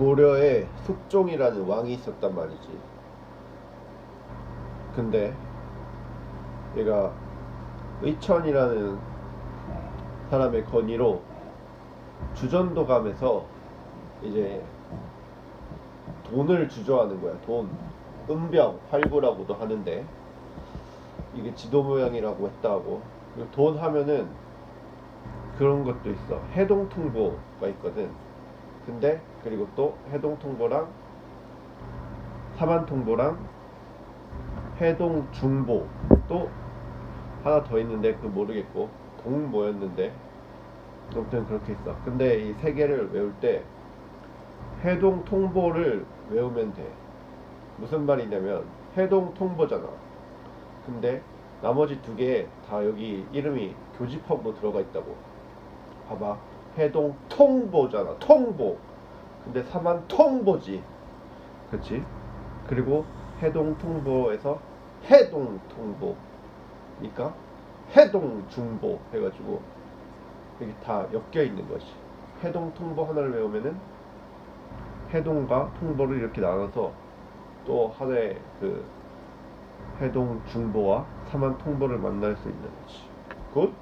고려에 숙종이라는 왕이 있었단 말이지. 근데 얘가 의천이라는 사람의 건의로 주전도감에서 이제 돈을 주저하는 거야. 돈, 은병, 활구라고도 하는데 이게 지도 모양이라고 했다고. 돈 하면은 그런 것도 있어. 해동통보가 있거든. 근데 그리고 또 해동 통보랑 사만 통보랑 해동 중보 또 하나 더 있는데 그 모르겠고 동 뭐였는데 아무튼 그렇게 있어. 근데 이 세 개를 외울 때 해동 통보를 외우면 돼. 무슨 말이냐면 해동 통보잖아. 근데 나머지 두 개 다 여기 이름이 교집합으로 들어가 있다고. 봐봐. 해동 통보잖아. 통보. 근데 사만 통보지. 그치? 그리고 해동 통보에서 해동 통보. 그러니까 해동 중보 해가지고 여기 다 엮여 있는 것이. 해동 통보 하나를 외우면은 해동과 통보를 이렇게 나눠서 또 하나의 그 해동 중보와 사만 통보를 만날 수 있는 거지. 굿?